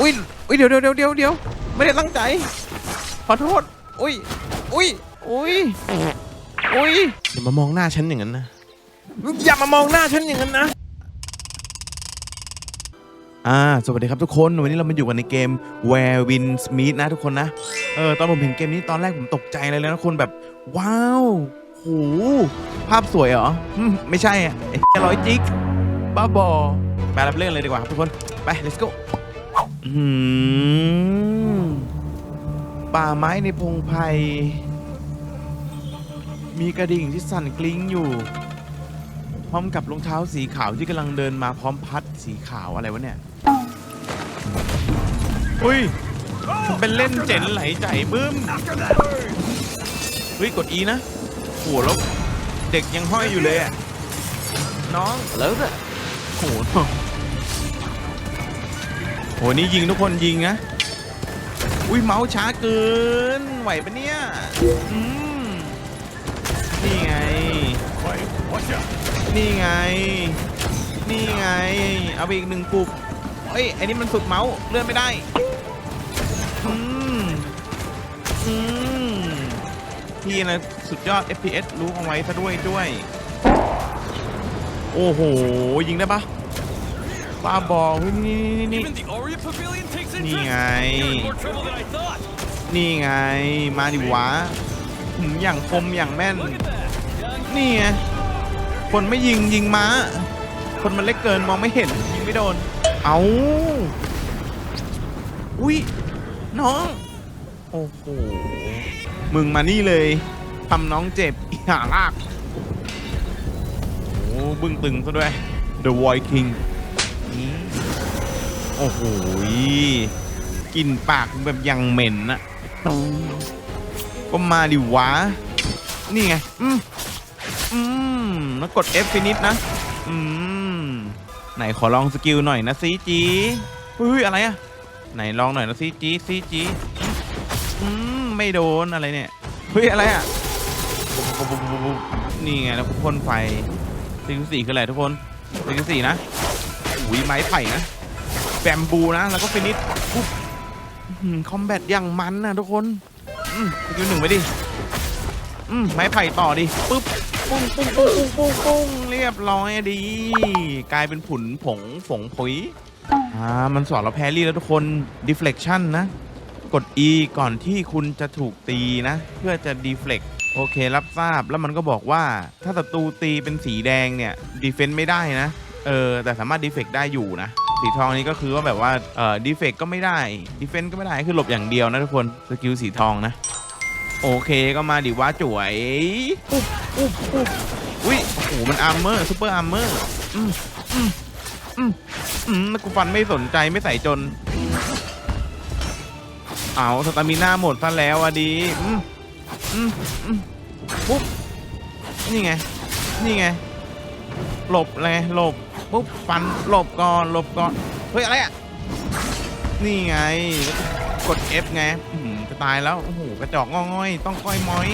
อุ้ยอุ้ยเดี๋ยวเดี๋ยวเดี๋ยวเดี๋ยวเดี๋ยวไม่ได้ตั้งใจ ขอโทษ อุ้ย อุ้ย อุ้ย อุ้ย อย่ามามองหน้าฉันอย่างนั้นนะ อย่ามามองหน้าฉันอย่างนั้นนะ อ่า สวัสดีครับทุกคน วันนี้เรามาอยู่กันในเกม Where Win Smith นะทุกคนนะ เออ ตอนผมเห็นเกมนี้ตอนแรกผมตกใจเลยนะทุกคนแบบ ว้าว โห ภาพสวยเหรออืมไม่ใช่อะไอ้ร้อยจิก บ้าบอไปรับเรื่องเลยดีกว่าครับทุกคน ไป let's go อืมป่าไม้ในพงไพ่มีกระดิ่งที่สั่นกลิ้งอยู่ พร้อมกับรองเท้าสีขาวที่กำลังเดินมาพร้อมพัดสีขาวอะไรวะเนี่ยอุ้ยทำเป็นเล่นเจ๋นไหลใจบึ้มเฮ้ยกด E นะโหแล้วเด็กยังห้อยอยู่เลยอะน้องแล้วอะโหน้องโหนี่ยิงทุกคนยิงนะอุ้ยเมาส์ช้าเกิน ไหวปะเนี่ยอืมนี่ไง นี่ไง นี่ไง เอาไปอีกหนึ่งปุกเฮ้ยไอ้นี่มันสุดเมาส์เลื่อนไม่ได้ อืม อืมพี่นะสุดยอด FPS รู้เอาไว้ซะด้วยด้วย โอ้โห ยิงได้ปะ บ้าบอเฮ้ยนี่นี่นี่ Even the Aria Pavilion takes interest. Ni You're ngay. in more trouble than I thought. นี่ไง มาดิวะหืมอย่างคมอย่างแม่น Look at that. Young นี่ไง คนไม่ยิงยิงม้า คนมันเล็กเกินมองไม่เห็น ยิงไม่โดน เอาอุ้ยน้อง โอ้โห มึงมานี่เลยทำน้องเจ็บอีห่าลาก โอ้บึ้งตึงซะด้วย The Void King นี่ โอ้โหกลิ่นปากแบบยังเหม็นอะก็มาดิวะ นี่ไง อืมอืมแล้วกด F ฟินิชนะ อืม ไหนขอลองสกิลหน่อยนะซีจีเฮ้ยอะไรอะไหนลองหน่อยนะซีจีซีจีอืมไม่โดนอะไรเนี่ย เฮ้ยอะไรอะนี่ไงแล้วก็พ่นไฟซีสี่คืออะไรทุกคนซีสี่นะอุ้ยไม้ไผ่นะ แบมบูนะ แล้วก็ฟินิชปุ๊บคอมแบทอย่างมันนะทุกคนอืมสกิลหนึ่งไปดิอืมไม้ไผ่ต่อดิปุ๊บปุ้งปุ้งปุ้งปุ้งปุ้งปุ้งเรียบร้อยดี กลายเป็นผุนผงผงผุยอ่ามันสอนเราแพรรี่แล้วทุกคน deflection นะ กด E ก่อนที่คุณจะถูกตีนะ เพื่อจะ deflect โอเครับทราบแล้วมันก็บอกว่า ถ้าศัตรูตีเป็นสีแดงเนี่ย defense ไม่ได้นะ เออ แต่สามารถ deflect ได้อยู่นะ สีทองนี้ก็คือว่าแบบว่าเอ่อ deflect ก็ไม่ได้ defense ก็ไม่ได้คือหลบอย่างเดียวนะทุกคนสกิลสีทองนะ โอเคก็มาดิว่าจ่วยอุ๊บอุ๊บอุ๊บอุ้ยโอ้โหมันอาร์เมอร์ซูเปอร์อาร์เมอร์อืมอืมอืมอืมกูฟันไม่สนใจไม่ใส่จน เอาสตามิน่าหมดซะแล้วอะดีอืมอืมอืมปุ๊บนี่ไง นี่ไง หลบเลยหลบ ปุ๊บฟันหลบก่อนหลบก่อนเฮ้ยอะไรอะนี่ไง กด F ไงอื้อหือจะตายแล้วโอ้โหกระจอกงอง่อย ต้องก้อยม้อย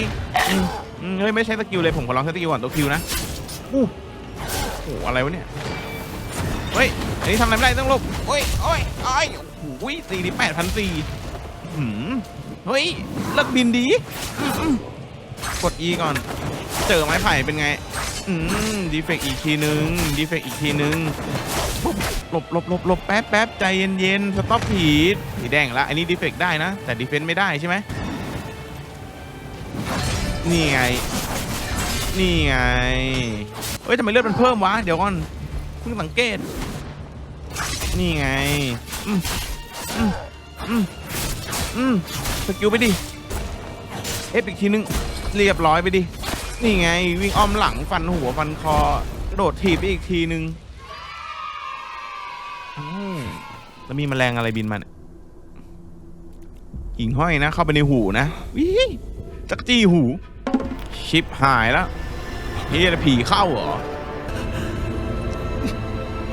อืมเฮ้ยไม่ใช่สกิลเลยผมขอลองใช้สกิลก่อนตัวคิวนะอู้โอ้โหอะไรวะเนี่ยเฮ้ยอันนี้ทำอะไรไม่ได้ต้องหลบโอ้ยโอ้ยโอ้ยโอ้โหสี่ดิแปดพันสี่หืมเฮ้ยเลิกบินดีอืมกด E ก่อน เจอไม้ไผ่เป็นไงอืมดีเฟกอีกทีนึงดีเฟกอีกทีนึงปุ๊บหลบหลบหลบหลบแป๊บแป๊บใจเย็นเย็นสต็อปผีดสีแดงละอันนี้ดีเฟกได้นะ แต่ดีเฟนต์ไม่ได้ใช่ไหมนี่ไง นี่ไงเอ้ยทำไมเลือดมันเพิ่มวะ เดี๋ยวก่อนเพิ่งสังเกต นี่ไง อืมอืมอืมอืมสกิลไปดิ เอฟอีกทีนึง เรียบร้อยไปดิ นี่ไงวิ่งอ้อมหลังฟันหัวฟันคอ โดดถีบไปอีกทีนึงอืมแล้วมีแมลงอะไรบินมาเนี่ยกิ่งห้อยนะ เข้าไปในหูนะวิจักจี้หู ชิปหายแล้วเฮียผีเข้าเหรอ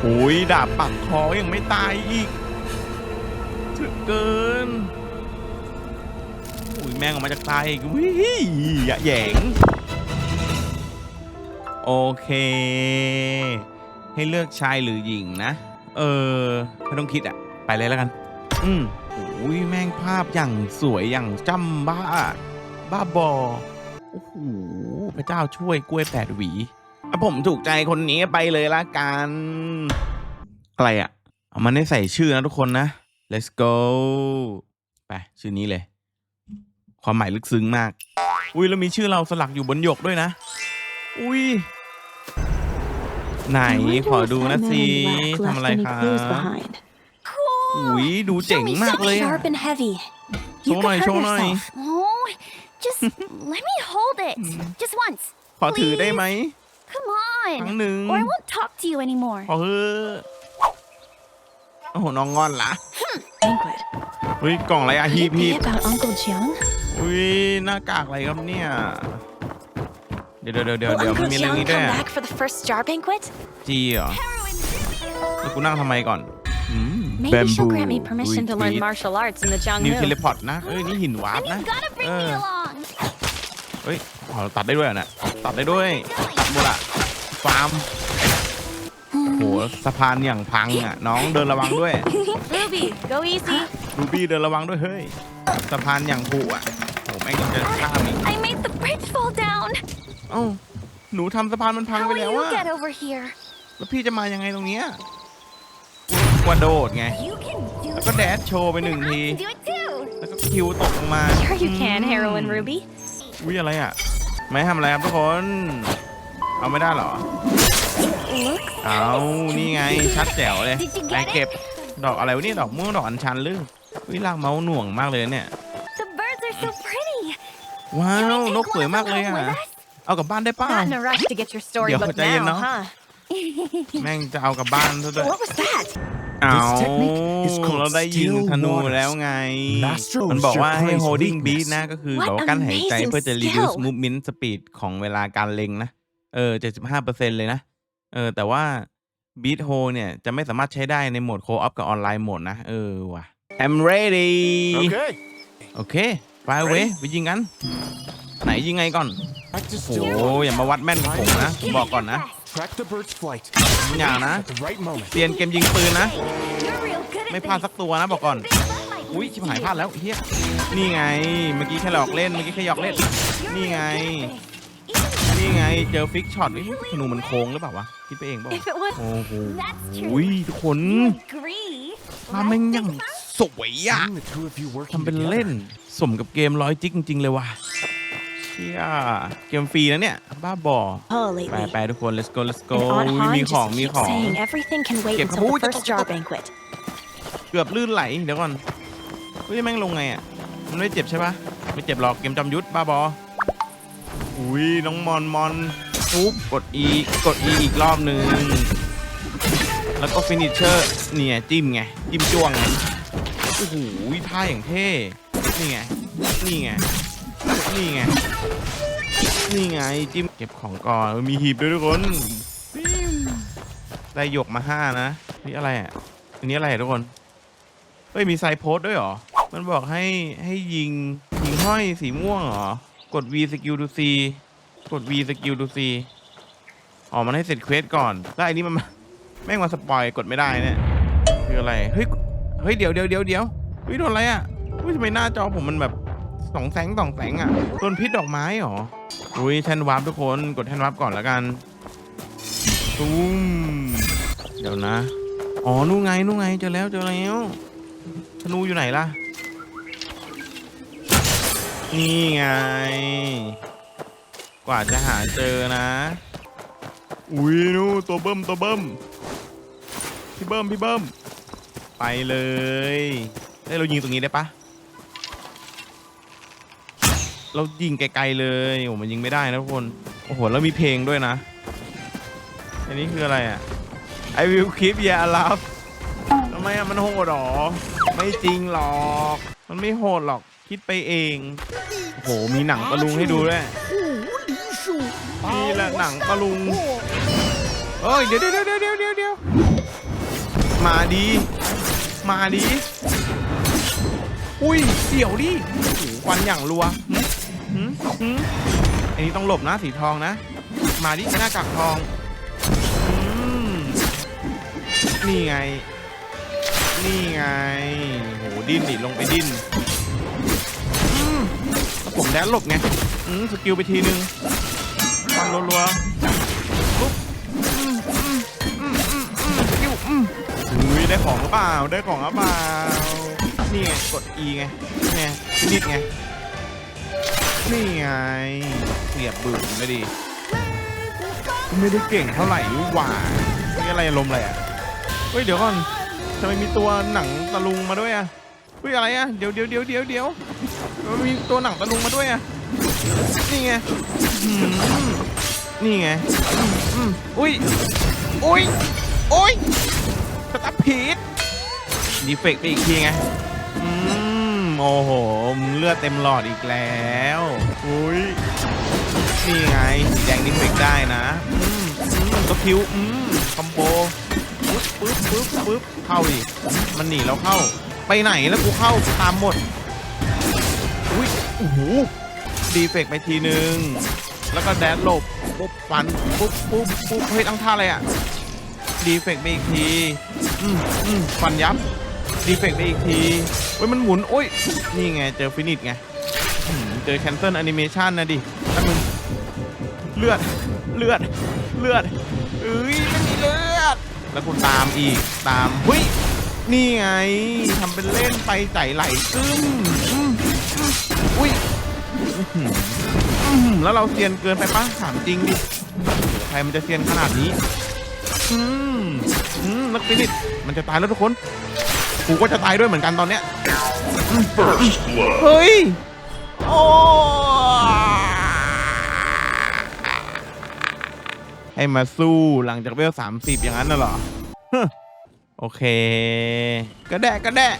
โอ้ยดาบปักคอยังไม่ตายอีกถึกเกินโอ้ยแม่งออกมาจากตายอีกวิอย่าแหยง โอเค ให้เลือกชายหรือหญิงนะ เออ ไม่ต้องคิดอะไปเลยแล้วกัน อืมโอ้ยแม่งภาพอย่างสวยอย่างจำบ้า บ้าบอ โอ้โห พระเจ้าช่วยกล้วยแปดหวีอะผมถูกใจคนนี้ไปเลยละกัน อะไรอะ่ะเอามันให้ใส่ชื่อนะทุกคนนะ let's go ไป ชื่อนี้เลย ความหมายลึกซึ้งมาก อุ้ยแล้วมีชื่อเราสลักอยู่บนหยกด้วยนะ อุ้ย ไหนขอดูนะสิทำอะไรครับอุ้ยดูเจ๋งมากเลยอะ sharp and heavy. Show You หน่อย could โช hurt ว์หน่อย yourself. Oh, just let me hold it. Just once. ขอถือได้ไหม Come ครั้ง on. หนึ่ง Or I won't talk to you anymore. ขอเฮ้อโอ้โหน้องงอนละ Banquet. เฮ้ยกล่องอะไรอะฮี Could พี it be about Uncle Jiang? อุ้ยหน้ากากอะไรครับเนี่ย เดี๋ยวเดี๋ยวเดี๋ยว Will เดี๋ยวมัน Uncle มีเรื่อง Jiang นี้ด้วย come อะ back for the first jar banquet? จีเหรอแล้วกูนั่งทำไมก่อนอืม Maybe she'll Bamboo grant me permission to learn retreat martial arts in the นิว Jianghu. เทเลพอร์ตนะเอ้ยนี่หินวาร์ป And นะ you've gotta bring me Uh. along. เฮ้ยอ๋อตัดได้ด้วยเหรอเนี่ยตัดได้ด้วย ตัดหมดอะฟาร์มโหสะพานอย่างพังอะน้องเดินระวังด้วย Ruby, go easy. รูบี้เดินระวังด้วยเฮ้ยสะพานอย่างผุอะโหแม่งยังจะข้ามอีก I made the bridge fall down. เอ้าหนูทำสะพานมันพัง How ไป will แล้ว you อะ get over here? แล้วพี่จะมายังไงตรงเนี้ยกระโดดไง You can do แล้วก็แดชโชว์ไปหนึ่ง I ที can do it too. แล้วก็คิวตกลงมา Sure you can, อืม Heroine Ruby. อุ้ยอะไรอะ ไม่ทำอะไรครับทุกคน เอาไม่ได้เหรอ Looks เอานี่ไงชัดแจ๋วเลย Did you ไป get เก็บ it? ดอกอะไรวะเนี่ยดอกม่วงดอกอัญชันหรืออุ้ยลากเมาส์หน่วงมากเลยเนี่ย The birds are so pretty. ว้า Can ว we น take กสวย one of มาก them เลย home อะ with us? เอากลับบ้านได้เป้า Not in a rush to get your storybook Yo, Diane, now, no? huh? แม่งจะเอากลับบ้านซะด้วย What was that? เอา This technique is called เราได้ยิง still ธนู waters. แล้วไง Master มันบอกว่าให้ Praise holding weakness. beat นะก็คือ What แบบว่ากั้นหายใจ amazing เพื่อจะ skill reduce movement speed ของเวลาการเล็งนะ เออ 75%เลยนะ เออ แต่ว่า beat hole เนี่ย จะไม่สามารถใช้ได้ในโหมด co-op กับออนไลน์โหมดนะ เออว่ะ I'm ready Okay. โอเค ไปเว้ยไปยิงกัน ไหนยิงไงก่อน Practice โอ้ still. อย่ามาวัดแม่นกับผมนะบอกก่อนนะ Track the bird's flight. อย่านะ At the right moment. เปลี่ยนเกมยิงปืนนะ You're real good at ไม่พลาด this. สักตัวนะบอกก่อนอุ้ยชิบหายพลาดแล้วเฮียนี่ไงเมื่อกี้แค่หลอกเล่นเมื่อกี้แค่หยอกเล่น นี่ไง นี่ไงเจอฟิกช็อตเฮ้ยธนูมันโค้งหรือเปล่าวะคิดไปเองเปล่า If it was โอ้โห That's true. อุ้ยทุกคน you agree. ภาพแม่งยังสวยอะ Seeing the two of you working ทำเป็น together. เล่นสมกับเกมร้อยจิกจริง ๆ เลยว่ะเชี่ยเกมฟรีนะเนี่ย บ้าบอ Oh, ไป lately. ไปทุกคน let's go let's go And Aunt อุ้ย Han มีของ just มี keeps ของ saying everything can wait Kịp until không? the first jar banquet. เกือบลื่นไหล เดี๋ยวก่อนเฮ้ยแม่งลงไงอะ มันไม่เจ็บใช่ปะไม่เจ็บหรอกเกมจอมยุทธบ้าบอ อุ้ยน้องมอนมอนปุ๊บกด E กด E อีกรอบหนึ่งแล้วก็ฟินิชเชอร์เนี่ยจิ้มไง จิ้มจ้วงไง โอ้โหท่าอย่างเท่ นี่ไง นี่ไง นี่ไง นี่ไงจิ้มเก็บของก่อน มีหีบด้วยทุกคน ได้หยกมาห้านะ นี่อะไรอะ อันนี้อะไรทุกคน เฮ้ย มีไซโพสด้วยเหรอ มันบอกให้ให้ยิง ยิงห้อยสีม่วงเหรอ กด V skill to C กด V skill to C อ๋อ มันให้เสร็จเควสก่อน แล้วอันนี้มันแม่งมาสปอยกดไม่ได้เนี่ยคืออะไร เฮ้ย เฮ้ย เดี๋ยวเดี๋ยวเดี๋ยวเดี๋ยวเฮ้ยโดนอะไรอะเฮ้ยทำไมหน้าจอผมมันแบบ สองแสงสองแสงอะโดนพิษดอกไม้เหรออุ้ยแทนวาร์ปทุกคนกดแทนวาร์ปก่อนแล้วกันตุ้มเดี๋ยวนะ อ๋อนู่นไงนู่นไงเจอแล้วเจอแล้วธนูอยู่ไหนล่ะ นี่ไง กว่าจะหาเจอนะ อุ้ยนู่ตัวเบิ้มตัวเบิ้มพี่เบิ้มพี่เบิ้มไปเลยเอ้ยเรายิงตรงนี้ได้ปะ เรายิงไกลๆเลยโอ้มันยิงไม่ได้นะทุกคนโอ้โหแล้วมีเพลงด้วยนะ อันนี้คืออะไรอะ I will keep you alive ทำไมอะมันโหดหรอ ไม่จริงหรอก มันไม่โหดหรอกคิดไปเองโอ้โหมีหนังตะลุงให้ดูด้วยนี่แหละหนังตะลุงเอ้ยเดี๋ยวเดี๋ยวเดี๋ยวเดี๋ยวเดี๋ยวเดี๋ยวมาดี มาดี อุ้ยเดี๋ยวดิควันอย่างรัว อันนี้ต้องหลบนะสีทองนะ มาดิหน้ากากทองอืมนี่ไง นี่ไงโหดิ้นดิลงไปดิ้นอืมแล้วผมแดนหลบไงอืมสกิลไปทีนึงฟันรัวๆปุ๊บอืมอืมอืมอืมอืมสกิลอืมอุ้ยได้ของหรือเปล่า ได้ของหรือเปล่านี่ไงกด E ไงนี่ไงนิดไง นี่ไงเสียบบึ้มเลยดิไม่ได้เก่งเท่าไหร่หว่านี่อะไรอารมณ์อะไรอะเฮ้ยเดี๋ยวก่อนทำไมมีตัวหนังตะลุงมาด้วยอะเฮ้ยอะไรอะเดี๋ยวเดี๋ยวเดี๋ยวเดี๋ยวเดี๋ยวมันมีตัวหนังตะลุงมาด้วยอะนี่ไงนี่ไงอุ้ยอุ้ยอุ้ยสตาร์พีดดีเฟกต์ไปอีกทีไงอืม โอ้โหเลือดเต็มหลอดอีกแล้วอุ้ยนี่ไงสีแดงนี่เฟกได้นะอืมอืมตัวคิวอืมคอมโบปึ๊บปึ๊บปึ๊บปึ๊บเข้าดิมันหนีแล้วเข้า ไปไหนแล้วกูเข้าตามหมดอุ้ยโอ้โหดีเฟกไปทีนึง แล้วก็แดดหลบปุ๊บฟันปุ๊บปุ๊บปุ๊บเฮ้ยตั้งท่าอะไรอะดีเฟกไปอีกทีอืมอืมฟันยับ ดีเฟกไปอีกทีเฮ้ยมันหมุนโอ้ย นี่ไงเจอฟินิชไงอืมเจอแคนเซิลแอนิเมชันนะดิถ้ามึงเลือดเลือดเลือดเอ้ยไม่มีเลือด แล้วคุณตามอีกตามเฮ้ยนี่ไงทำเป็นเล่นไปใจไหลซึมอืมอืมอุ้ยอื้อหืออื้อหือแล้วเราเซียนเกินไปปะถามจริงดิใครมันจะเซียนขนาดนี้ อืมอืมนักฟินิชมันจะตายแล้วทุกคน กูก็จะตายด้วยเหมือนกันตอนเนี้ย First blood. เฮ้ย โอ้ให้มาสู้หลังจากเวลสามสิบอย่างนั้นน่ะเหรอฮึโอเค ก็แดะก็แดะ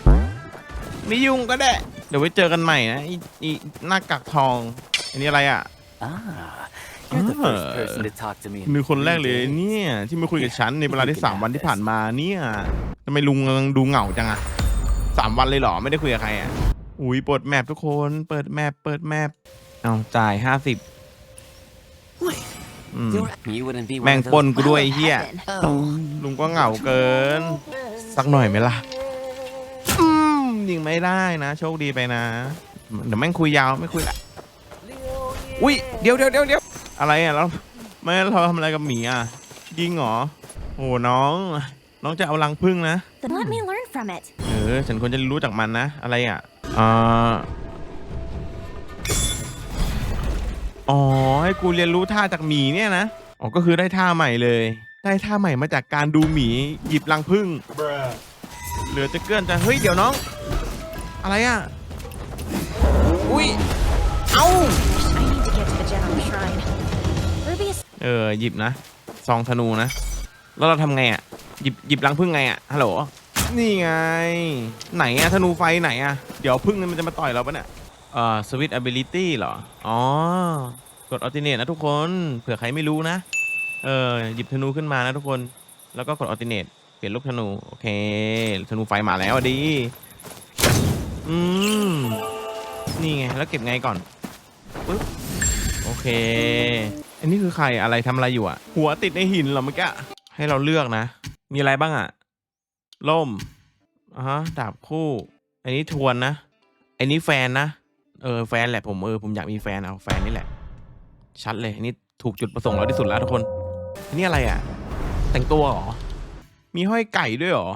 ไม่ยุ่งก็แดะเดี๋ยวไว้เจอกันใหม่นะอีอีหน้ากากทอง อันนี้อะไรอะ Ah, you're the first Ah. person to talk to me. in มีคน three แรกเลย days. เนี่ย ที่มาคุยกับฉันในเวลาที่สามวันที่ผ่านมาเนี่ยทำไมลุงกำลังดูเหงาจังอะสามวันเลยเหรอไม่ได้คุยกับใครอะอุ้ยเปิดแมปทุกคน เปิดแมปเปิดแมปเอาจ่ายห้าสิบ Wait, อืม you're, you wouldn't be แม่ one ง of ปน those. กูด้วยไอ้เฮีย Oh. ลุงก็เหงาเกิน สักหน่อยไหมล่ะอืมยิงไม่ได้นะ โชคดีไปนะ เดี๋ยวแม่งคุยยาวไม่คุยละ อุ้ยเดี๋ยวเดี๋ยวเดี๋ยวเดี๋ยว อะไรอะเราไม่เราทำอะไรกับหมีอะยิงเหรอโอ้น้อง น้องจะเอารังพึ่งนะ Then let me learn from it. เออฉันควรจะรู้จากมันนะ อะไรอะอ่าอ๋อให้กูเรียนรู้ท่าจากหมีเนี่ยนะอ๋อก็คือได้ท่าใหม่เลย ได้ท่าใหม่มาจากการดูหมีหยิบรังพึ่งเหลือจะเกื้อนจะเฮ้ยเดี๋ยวน้อง อะไรอะอุ้ยเอ้า I need to get to the General Shrine. เออหยิบนะซองธนูนะ แล้วเราทำไงอะ หยิบหยิบรังพึ่งไงอะฮัลโหลนี่ไง ไหนอะธนูไฟไหนอะเดี๋ยวพึ่งมันจะมาต่อยเราปะเนี่ยเอ่อสวิต ability เหรอ อ๋อกด alternate นะทุกคนเผื่อใครไม่รู้นะ เออหยิบธนูขึ้นมานะทุกคนแล้วก็กด alternate เปลี่ยนลูกธนู โอเค ธนูไฟมาแล้วดี อืม นี่ไง แล้วเก็บไงก่อนปึ๊บ โอเค อันนี้คือใครอะไรทำอะไรอยู่อะหัวติดในหินเหรอเมื่อกี้ให้เราเลือกนะ มีอะไรบ้างอะล่มอ่าฮะดาบคู่ อันนี้ทวนนะ อันนี้แฟนนะ เออแฟนแหละผมเออผมอยากมีแฟนเอาแฟนนี่แหละ ชัดเลยอันนี้ถูกจุดประสงค์เราที่สุดแล้วทุกคน อันนี้อะไรอะแต่งตัวเหรอ มีห้อยไก่ด้วยเหรอ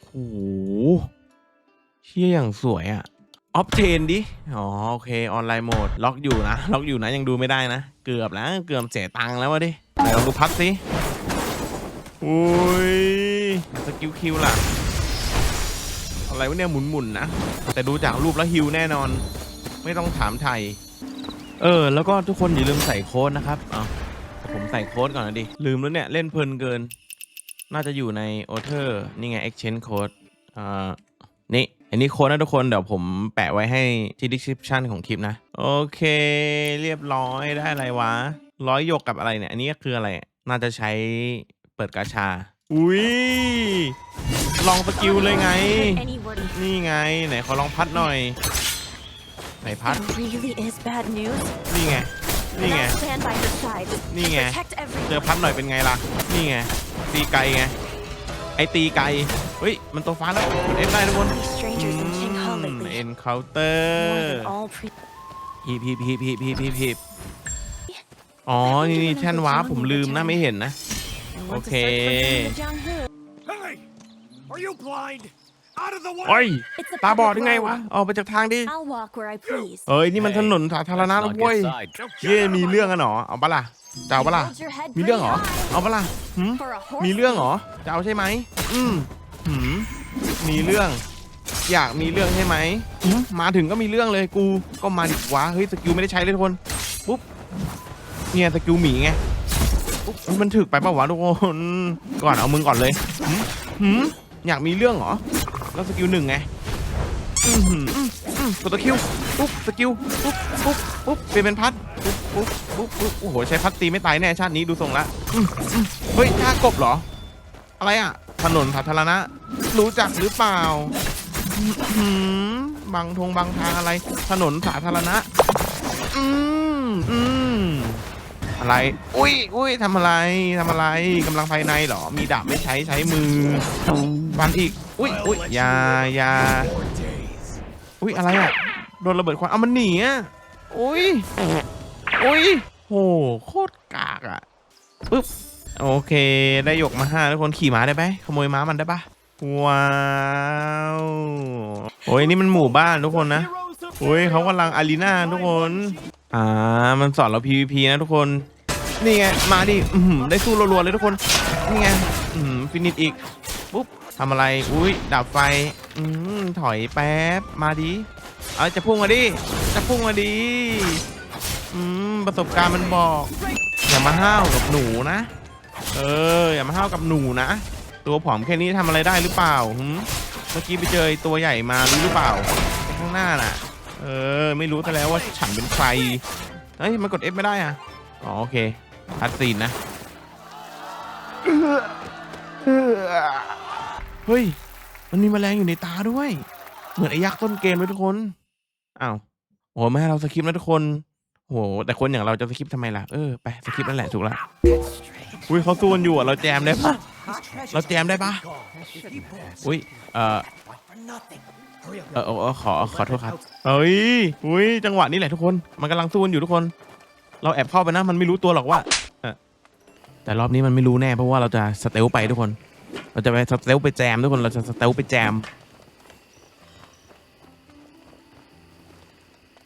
โหเชี่ยอย่างสวยอะ ออฟเทนดิ อ๋อโอเคออนไลน์โหมด ล็อกอยู่นะ ล็อกอยู่นะยังดูไม่ได้นะ เกือบแล้วเกือบเสียตังค์แล้ววะดิไหนลองดูพัดสิอุ้ยสกิลคิวล่ะ อะไรวะเนี่ยหมุนๆนะ แต่ดูจากรูปแล้วฮิวแน่นอน ไม่ต้องถามไทย เออ แล้วก็ทุกคนอย่าลืมใส่โค้ดนะครับเอาผมใส่โค้ดก่อนนะดิ ลืมแล้วเนี่ย เล่นเพลินเกิน น่าจะอยู่ในโอเทอร์นี่ไง exchange code อ่า นี่ อันนี้โค้ดนะทุกคนเดี๋ยวผมแปะไว้ให้ที่ description ของคลิปนะ โอเค เรียบร้อยได้อะไรวะ ร้อยหยกกับอะไรเนี่ย อันนี้ก็คืออะไร น่าจะใช้เปิดกาชา อุ้ยลองสกิลเลยไง any word. นี่ไง ไหนขอลองพัดหน่อย ไหนพัด It really is bad news. นี่ไง นี่ And ไง I'll stand by your side. นี่ไง Protect เจอ everyone. พัดหน่อยเป็นไงล่ะ นี่ไง ตีไกลไง ไอตีไกล เฮ้ย มันตัวฟ้าแล้วเอฟได้ทุกคน These strangers in Shinkai encounter More than all pre- ฮีบฮีบฮีบฮีบฮีบฮีบฮีบอ๋อ นี่นี่แท่นว้าร์ปผมลืมนะไม่เห็นนะ Want to Okay. search for Jung Who? Hey! Are you blind? Out of the way! โอ้ย It's a ตาบอด public ยังไง road. วะ ออกไปจากทางดิ I'll walk where I please. เอ้ย นี่มันถนนสาธารณะ Let's นะ not เว้ย get side. เย่มีเรื่องกันเหรอ เอาปะล่ะจะเอาปะล่ะ Hold your head มีเรื่องเหรอ pretty high เอาปะล่ะหืม for a horse มีเรื่องเหรอจะเอาใช่ไหม อืม หืมมีเรื่อง อยากมีเรื่องใช่ไหมหืมมาถึงก็มีเรื่องเลยกูก็มาดิวะเฮ้ยสกิลไม่ได้ใช้เลยทุกคนปุ๊บเนี่ยสกิลหมีไงปุ๊บเฮ้ยมันถึกไปปะวะทุกคนก่อนเอามึงก่อนเลยหืมหืมอยากมีเรื่องเหรอแล้วสกิลหนึ่งไงอืมหืมอืมอืมกดตัวคิวปุ๊บสกิลปุ๊บปุ๊บปุ๊บเปลี่ยนเป็นพัดปุ๊บปุ๊บปุ๊บปุ๊บโอ้โหใช้พัดตีไม่ตายแน่ชาตินี้ดูทรงละอืมอืมเฮ้ยท่ากบเหรอ อะไรอะ ถนนสาธารณะ รู้จักหรือเปล่าหืมบางทงบางทางอะไร ถนนสาธารณะ อืมอืมอะไร อุ้ยอุ้ยทำอะไรทำอะไรกำลังภายในเหรอ มีดาบไม่ใช้ใช้มือฟันอีก อุ้ยอุ้ยยายาอุ้ยอะไรอะ โดนระเบิดควันเอามันหนีอะอุ้ยอุ้ยโหโคตรกากอะปึ๊บ โอเค ได้หยกมาห้าทุกคนขี่ม้าได้ไหมขโมยม้ามันได้ปะว้าวโอ้ยนี่มันหมู่บ้านทุกคนนะโอ้ยเขากำลังอารีนาทุกคน อ่า มันสอนเรา PVP นะทุกคน นี่ไง มาดิได้สู้รัวๆเลยทุกคน นี่ไงอืมฟินิชอีก ปุ๊บทำอะไร อุ้ยดับไฟ อืมถอยแป๊บ มาดิ เอาจะพุ่งมาดิ จะพุ่งมาดิ อืม ประสบการณ์มันบอก อย่ามาห้าวกับหนูนะ เอออย่ามาห้ากับหนูนะ ตัวผอมแค่นี้ทำอะไรได้หรือเปล่าหืมเมื่อกี้ไปเจอตัวใหญ่มารู้หรือเปล่า ข้างหน้าน่ะ เออ ไม่รู้ซะแล้วว่าฉันเป็นใครเฮ้ยมันกด F ไม่ได้อะอ๋อโอเคพัดซีนนะเฮ้ย มันมีแมลงอยู่ในตาด้วย เหมือนไอ้ยักษ์ต้นเกมเลยทุกคนอ้าวโอ้ไม่เราสคริปต์นะทุกคนโหแต่คนอย่างเราจะสคริปต์ทำไมล่ะ เออ ไปสคริปต์นั่นแหละถูกละ อุ้ยเขาสู้กันอยู่อะเราแจมได้ปะเราแจมได้ปะอุ้ยเออเออเออเออขอขอโทษครับเฮ้ยอุ้ยจังหวะนี้แหละทุกคน มันกำลังสู้กันอยู่ทุกคน เราแอบเข้าไปนะ มันไม่รู้ตัวหรอกว่าแต่รอบนี้มันไม่รู้แน่เพราะว่าเราจะสเตลไปทุกคน เราจะไปสเตลไปแจมทุกคนเราจะสเตลไปแจม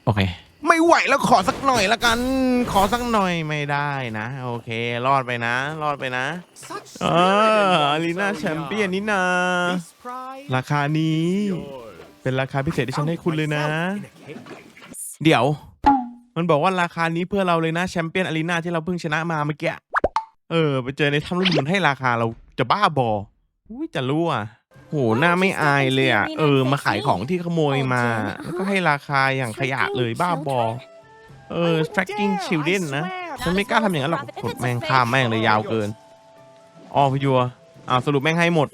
โอเค ไม่ไหวแล้วขอสักหน่อยละกัน ขอสักหน่อยไม่ได้นะ โอเค รอดไปนะ รอดไปนะ Such เอออารีนาแชมเปี้ยนนี่นา This prize ราคานี้ yours. เป็นราคาพิเศษที่ฉันให้คุณเลยนะ In a cake. เดี๋ยว มันบอกว่าราคานี้เพื่อเราเลยนะแชมเปี้ยนอารีนาที่เราเพิ่งชนะมาเมื่อกี้เออ ไปเจอในถ้ำรุ่นมันให้ราคาเราจะบ้าบออุ้ยจะรู้อะ โหหน้าไม่อายเลยอะ เออ มาขายของที่ขโมยมา แล้วก็ให้ราคาอย่างขยะเลยบ้าบอ เออ tracking children นะ ฉันไม่กล้าทำอย่างนั้นหรอกกดแม่งข้ามแม่งเลยยาวเกินอ๋อพยัวอ่าสรุปแม่งให้หมด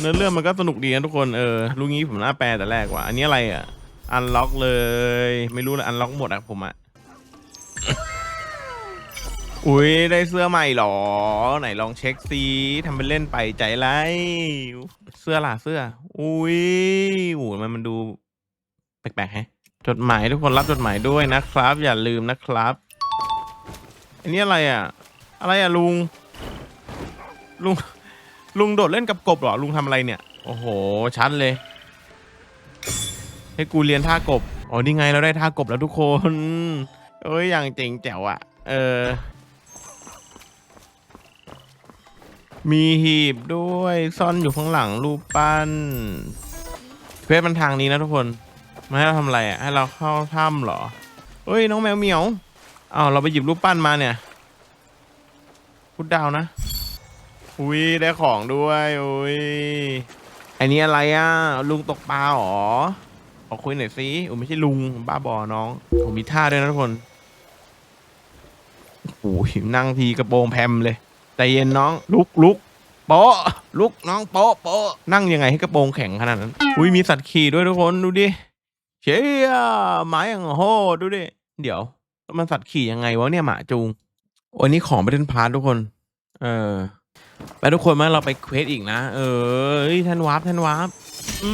เนื้อเรื่องมันก็สนุกดีนะทุกคน เออ รู้งี้ผมน่าแปลแต่แรกว่า อันนี้อะไรอะ อันล็อกเลย ไม่รู้เลยอันล็อกหมดอะผมอะ อุ้ยได้เสื้อใหม่หรอ ไหนลองเช็คซิทำเป็นเล่นไปใจไรายเสื้อล่ะเสื้อ อุ้ยโอ้ยมันมันดู แปลกๆแฮะ จดหมายทุกคนรับจดหมายด้วยนะครับ อย่าลืมนะครับ อันนี้อะไรอะ อะไรอะลุง ลุง ลุงโดดเล่นกับกบหรอ ลุงทำอะไรเนี่ย โอ้โห ชัดเลย ให้กูเรียนท่ากบ อ๋อนี่ไงเราได้ท่ากบแล้วทุกคน เอ้ยอย่างเจ๋งแจ๋วอะ เออ มีหีบด้วยซ่อนอยู่ข้างหลังรูปปั้นเควสมันทางนี้นะทุกคนมาให้เราทำอะไรอะให้เราเข้าถ้ำเหรอเฮ้ยน้องแมวเหมียวอ้าวเราไปหยิบรูปปั้นมาเนี่ยพุดดาวนะอุ้ยได้ของด้วยอุ้ยอันนี้อะไรอะลุงตกปลาเหรอขอคุยหน่อยสิอุ้ยไม่ใช่ลุงบ้าบอน้องผมมีท่าด้วยนะทุกคนโอ้ยนั่งทีกระโปรงแพมเลย ใจเย็นน้องลุกลุกโป๊ะลุกน้องโป๊ะโป๊ะนั่งยังไงให้กระโปรงแข็งขนาดนั้น อุ้ยมีสัตว์ขี่ด้วยทุกคนดูดิเชี่ยหมาอย่างโหดดูดิเดี๋ยวแล้วมันสัตว์ขี่ยังไงวะเนี่ยหมาจูงโอ้ยนี่ของไปเล่นพาร์ททุกคน เออไปทุกคนมาเราไปเควสอีกนะ เออเฮ้ยท่านวาร์ปท่านวาร์ปอื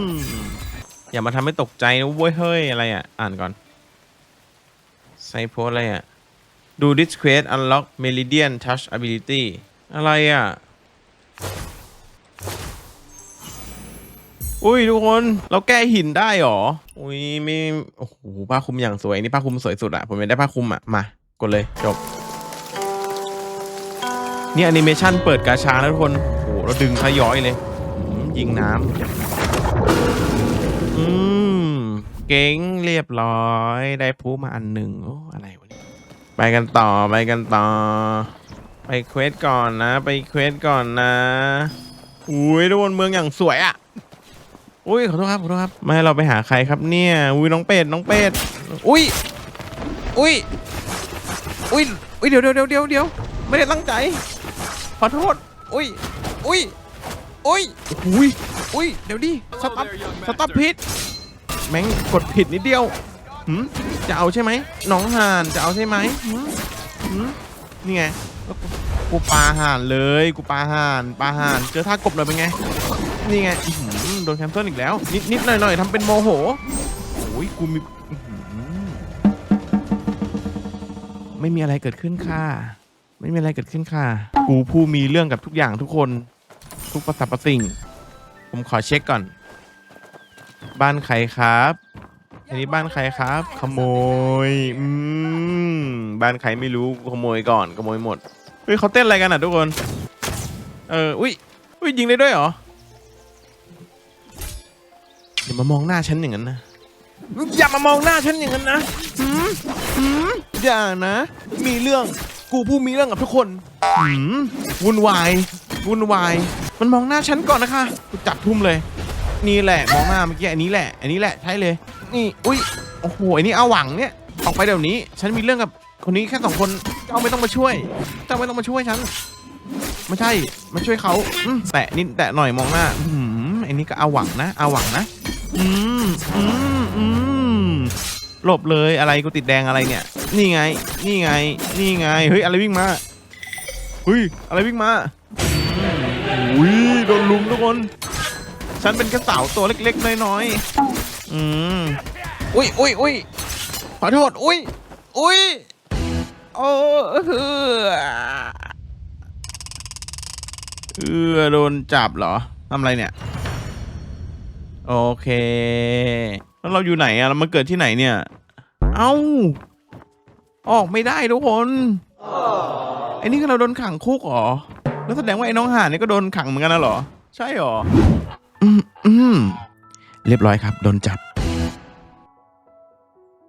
มอย่ามาทำให้ตกใจนะเว้ยเฮ้ยอะไรอะ อ่านก่อนไซโพสอะไรอะ ดู this quest unlock meridian touch ability อะไรอะ อุ้ยทุกคนเราแก้หินได้หรอ อุ้ยไม่โอ้โหผ้าคลุมอย่างสวยนี่ผ้าคลุมสวยสุดอะผมอยากได้ผ้าคลุมอะมากดเลยจบนี่แอนิเมชันเปิดกาชาแล้วทุกคน โอ้โหเราดึงขย้อยเลย ยิงน้ำอืม เก่งเรียบร้อย ได้พูมาอันหนึ่งโอ้อะไรวะเนี่ย ไปกันต่อไปกันต่อ ไปเควสก่อนนะ ไปเควสก่อนนะอุ้ยทุกคนเมืองอย่างสวยอะอุ้ยขอโทษครับขอโทษครับไม่ให้เราไปหาใครครับเนี่ยอุ้ยน้องเป็ดน้องเป็ดอุ้ยอุ้ยอุ้ยอุ้ยเดี๋ยวเดี๋ยวเดี๋ยวเดี๋ยวเดี๋ยวไม่ได้ตั้งใจขอโทษอุ้ยอุ้ยอุ้ยอุ้ยอุ้ยเดี๋ยวดิสต็อปสต็อปผิดแม่งกดผิดนิดเดียวหืม จะเอาใช่ไหมน้องห่านจะเอาใช่ไหมนี่ไงกูปลาห่านเลยกูปลาห่านปลาห่านเจอท่ากบหน่อยเป็นไงนี่ไงโดนแคนเซิลอีกแล้ว นิดนิดหน่อยหน่อยทำเป็นโมโหโอ้ยกูมีไม่มีอะไรเกิดขึ้นค่ะ ไม่มีอะไรเกิดขึ้นค่ะ กูผู้มีเรื่องกับทุกอย่างทุกคน ทุกประสับประสิ่ง ผมขอเช็คก่อน บ้านใครครับ อันนี้บ้านใครครับ ขโมย อืม บ้านใครไม่รู้ขโมยก่อนขโมยหมด เฮ้ยเขาเต้นอะไรกันอะทุกคน เออ อุ้ย อุ้ยยิงได้ด้วยเหรอ อย่ามามองหน้าฉันอย่างนั้นนะ อย่ามามองหน้าฉันอย่างนั้นนะหืมหืมอย่านะ มีเรื่อง กูผู้มีเรื่องกับทุกคนหืมวุ่นวาย วุ่นวาย มันมองหน้าฉันก่อนนะคะ กูจับทุ่มเลย นี่แหละ มองหน้าเมื่อกี้อันนี้แหละ อันนี้แหละ ใช่เลย นี่ อุ้ย โอ้โหไอันนี้เอาหวังเนี่ย ออกไปเดี๋ยวนี้ ฉันมีเรื่องกับคนนี้แค่สองคน เจ้าไม่ต้องมาช่วย เจ้าไม่ต้องมาช่วยฉัน ไม่ใช่ มาช่วยเขาอืมแตะนิดแตะหน่อยมองหน้า อืมไอันนี้ก็เอาหวังนะ เอาหวังนะ อืมอืมอืมหลบเลยอะไรกูติดแดงอะไรเนี่ย นี่ไง นี่ไง นี่ไง เฮ้ยอะไรวิ่งมาเฮ้ยอะไรวิ่งมาอุ้ยโดนลุมทุกคน ฉันเป็นแค่สาวตัวเล็กๆน้อยๆ อืมอุ้ยอุ้ยอุ้ยขอโทษ อุ้ยอุ้ยโอ้เออเออโดนจับเหรอทำอะไรเนี่ย โอเค แล้วเราอยู่ไหนอะเรามาเกิดที่ไหนเนี่ย เอ้า ออกไม่ได้ทุกคนไอ้นี่คือเราโดนขังคุกเหรอ แล้วแสดงว่าไอ้น้องห่านนี่ก็โดนขังเหมือนกันนะเหรอ ใช่เหรอ อืมอืม เรียบร้อยครับ โดนจับ